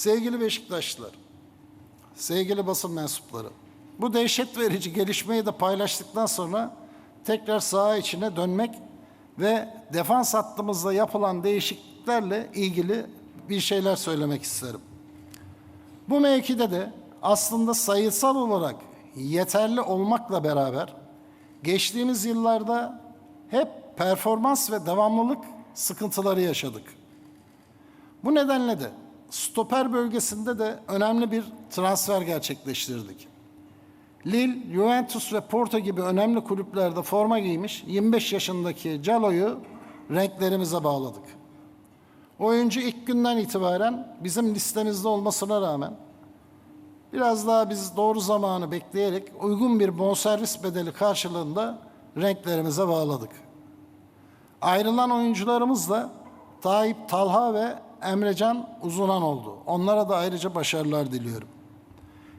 Sevgili Beşiktaşlılar, sevgili basın mensupları, bu dehşet verici gelişmeyi de paylaştıktan sonra tekrar saha içine dönmek ve defans hattımızda yapılan değişikliklerle ilgili bir şeyler söylemek isterim. Bu mevkide de aslında sayısal olarak yeterli olmakla beraber geçtiğimiz yıllarda hep performans ve devamlılık sıkıntıları yaşadık. Bu nedenle de stoper bölgesinde de önemli bir transfer gerçekleştirdik. Lille, Juventus ve Porto gibi önemli kulüplerde forma giymiş 25 yaşındaki Calo'yu renklerimize bağladık. Oyuncu ilk günden itibaren bizim listemizde olmasına rağmen biraz daha biz doğru zamanı bekleyerek uygun bir bonservis bedeli karşılığında renklerimize bağladık. Ayrılan oyuncularımız da Tayyip Talha ve Emrecan Uzunan oldu. Onlara da ayrıca başarılar diliyorum.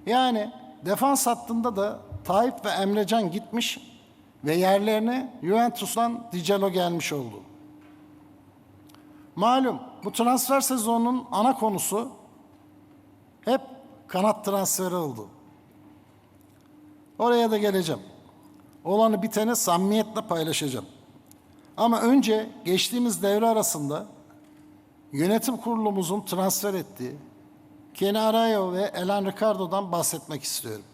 Yani defans hattında da Tayyip ve Emrecan gitmiş ve yerlerine Juventus'tan Dicelo gelmiş oldu. Malum bu transfer sezonunun ana konusu hep kanat transferi oldu. Oraya da geleceğim. Olanı biteni samimiyetle paylaşacağım. Ama önce geçtiğimiz devre arasında yönetim kurulumuzun transfer ettiği Kenny Arayo ve Elan Ricardo'dan bahsetmek istiyorum.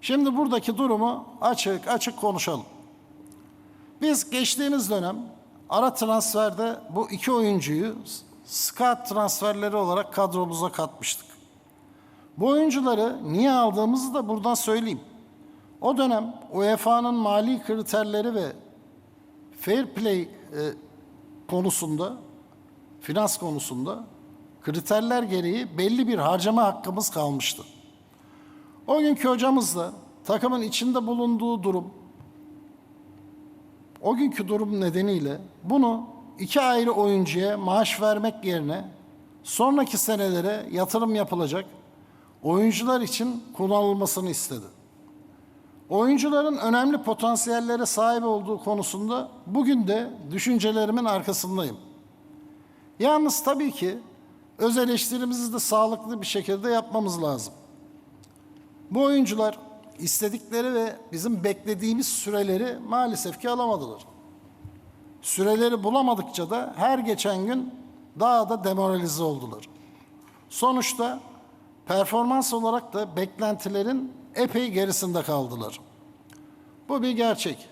Şimdi buradaki durumu açık açık konuşalım. Biz geçtiğimiz dönem ara transferde bu iki oyuncuyu scout transferleri olarak kadromuza katmıştık. Bu oyuncuları niye aldığımızı da buradan söyleyeyim. O dönem UEFA'nın mali kriterleri ve fair play e, konusunda, finans konusunda kriterler gereği belli bir harcama hakkımız kalmıştı. O günkü hocamız da takımın içinde bulunduğu durum, o günkü durum nedeniyle bunu iki ayrı oyuncuya maaş vermek yerine sonraki senelere yatırım yapılacak oyuncular için kullanılmasını istedi. Oyuncuların önemli potansiyellere sahip olduğu konusunda bugün de düşüncelerimin arkasındayım. Yalnız tabii ki öz eleştirimizi de sağlıklı bir şekilde yapmamız lazım. Bu oyuncular istedikleri ve bizim beklediğimiz süreleri maalesef ki alamadılar. Süreleri bulamadıkça da her geçen gün daha da demoralize oldular. Sonuçta performans olarak da beklentilerin epey gerisinde kaldılar. Bu bir gerçek.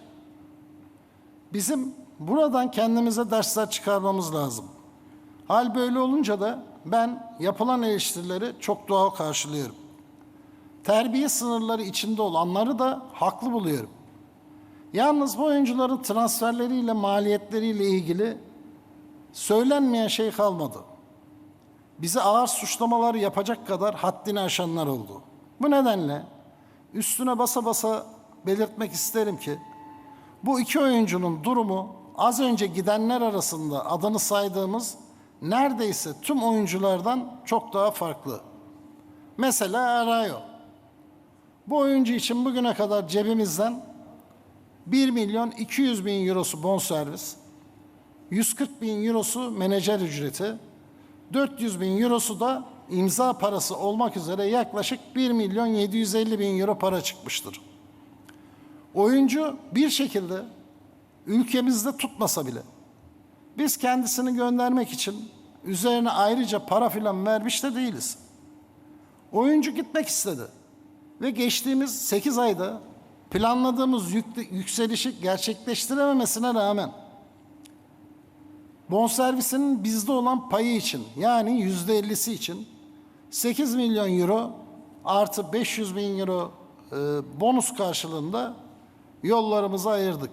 Bizim buradan kendimize dersler çıkarmamız lazım. Hal böyle olunca da ben yapılan eleştirileri çok doğal karşılıyorum. Terbiye sınırları içinde olanları da haklı buluyorum. Yalnız bu oyuncuların transferleriyle, maliyetleriyle ilgili söylenmeyen şey kalmadı. Bize ağır suçlamalar yapacak kadar haddini aşanlar oldu. Bu nedenle üstüne basa basa belirtmek isterim ki bu iki oyuncunun durumu az önce gidenler arasında adını saydığımız neredeyse tüm oyunculardan çok daha farklı. Mesela Arayo. Bu oyuncu için bugüne kadar cebimizden 1 milyon 200 bin eurosu bonservis, 140 bin eurosu menajer ücreti, 400 bin eurosu da imza parası olmak üzere yaklaşık 1 milyon 750 bin euro para çıkmıştır. Oyuncu bir şekilde ülkemizde tutmasa bile biz kendisini göndermek için üzerine ayrıca para filan vermiş de değiliz. Oyuncu gitmek istedi ve geçtiğimiz 8 ayda planladığımız yük- yükselişi gerçekleştirememesine rağmen bonservisinin bizde olan payı için yani yüzde ellisi için 8 milyon euro artı 500 bin euro e, bonus karşılığında yollarımızı ayırdık.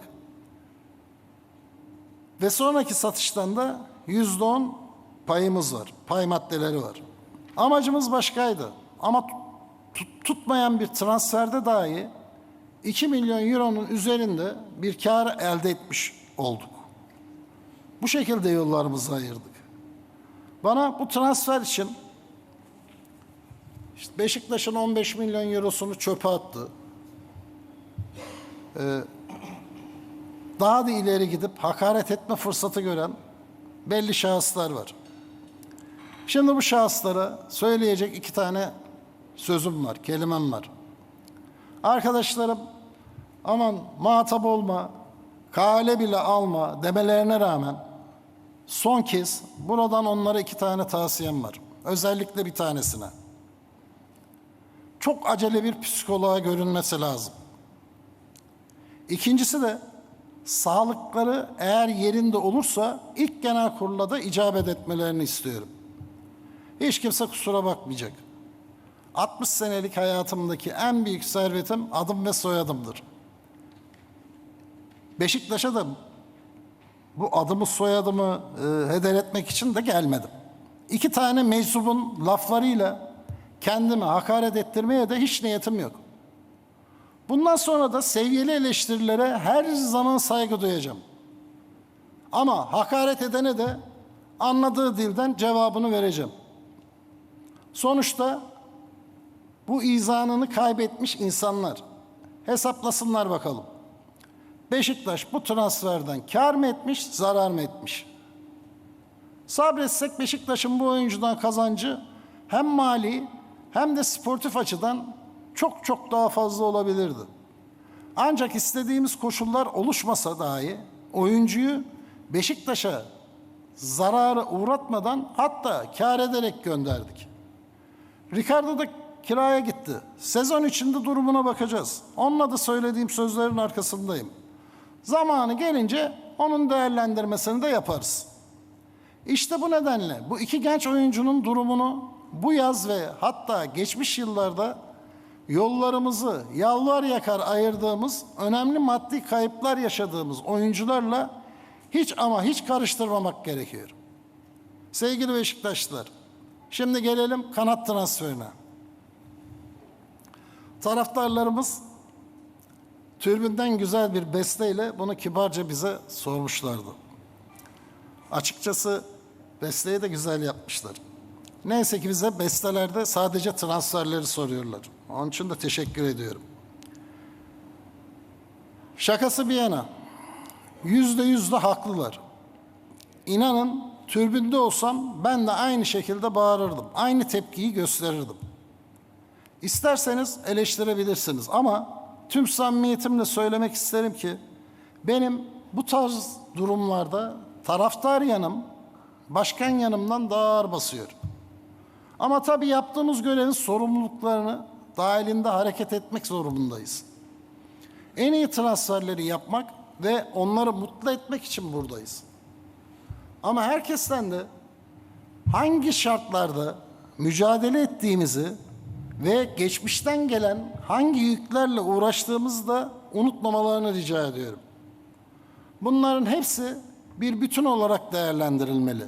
Ve sonraki satıştan da yüzde on payımız var, pay maddeleri var. Amacımız başkaydı ama tut- tutmayan bir transferde dahi 2 milyon euronun üzerinde bir kar elde etmiş olduk. Bu şekilde yollarımızı ayırdık. Bana bu transfer için işte Beşiktaş'ın 15 milyon eurosunu çöpe attı. Ee, daha da ileri gidip hakaret etme fırsatı gören belli şahıslar var. Şimdi bu şahıslara söyleyecek iki tane sözüm var, kelimem var. Arkadaşlarım aman muhatap olma, kale bile alma demelerine rağmen son kez buradan onlara iki tane tavsiyem var. Özellikle bir tanesine. Çok acele bir psikoloğa görünmesi lazım. İkincisi de sağlıkları eğer yerinde olursa ilk genel kurula da icabet etmelerini istiyorum. Hiç kimse kusura bakmayacak. 60 senelik hayatımdaki en büyük servetim adım ve soyadımdır. Beşiktaş'a da bu adımı soyadımı e, heder etmek için de gelmedim. İki tane meczubun laflarıyla kendimi hakaret ettirmeye de hiç niyetim yok. Bundan sonra da seviyeli eleştirilere her zaman saygı duyacağım. Ama hakaret edene de anladığı dilden cevabını vereceğim. Sonuçta bu izanını kaybetmiş insanlar hesaplasınlar bakalım. Beşiktaş bu transferden kar mı etmiş, zarar mı etmiş? Sabretsek Beşiktaş'ın bu oyuncudan kazancı hem mali hem de sportif açıdan çok çok daha fazla olabilirdi. Ancak istediğimiz koşullar oluşmasa dahi oyuncuyu Beşiktaş'a zararı uğratmadan hatta kar ederek gönderdik. Ricardo da kiraya gitti. Sezon içinde durumuna bakacağız. Onunla da söylediğim sözlerin arkasındayım. Zamanı gelince onun değerlendirmesini de yaparız. İşte bu nedenle bu iki genç oyuncunun durumunu bu yaz ve hatta geçmiş yıllarda yollarımızı yalvar yakar ayırdığımız önemli maddi kayıplar yaşadığımız oyuncularla hiç ama hiç karıştırmamak gerekiyor. Sevgili Beşiktaşlılar, şimdi gelelim kanat transferine. Taraftarlarımız türbünden güzel bir besteyle bunu kibarca bize sormuşlardı. Açıkçası besteyi de güzel yapmışlar. Neyse ki bize bestelerde sadece transferleri soruyorlar. Onun için de teşekkür ediyorum. Şakası bir yana, yüzde yüz de haklılar. İnanın türbünde olsam ben de aynı şekilde bağırırdım. Aynı tepkiyi gösterirdim. İsterseniz eleştirebilirsiniz ama tüm samimiyetimle söylemek isterim ki benim bu tarz durumlarda taraftar yanım başkan yanımdan daha ağır basıyor. Ama tabii yaptığımız görevin sorumluluklarını dahilinde hareket etmek zorundayız. En iyi transferleri yapmak ve onları mutlu etmek için buradayız. Ama herkesten de hangi şartlarda mücadele ettiğimizi ve geçmişten gelen hangi yüklerle uğraştığımızı da unutmamalarını rica ediyorum. Bunların hepsi bir bütün olarak değerlendirilmeli.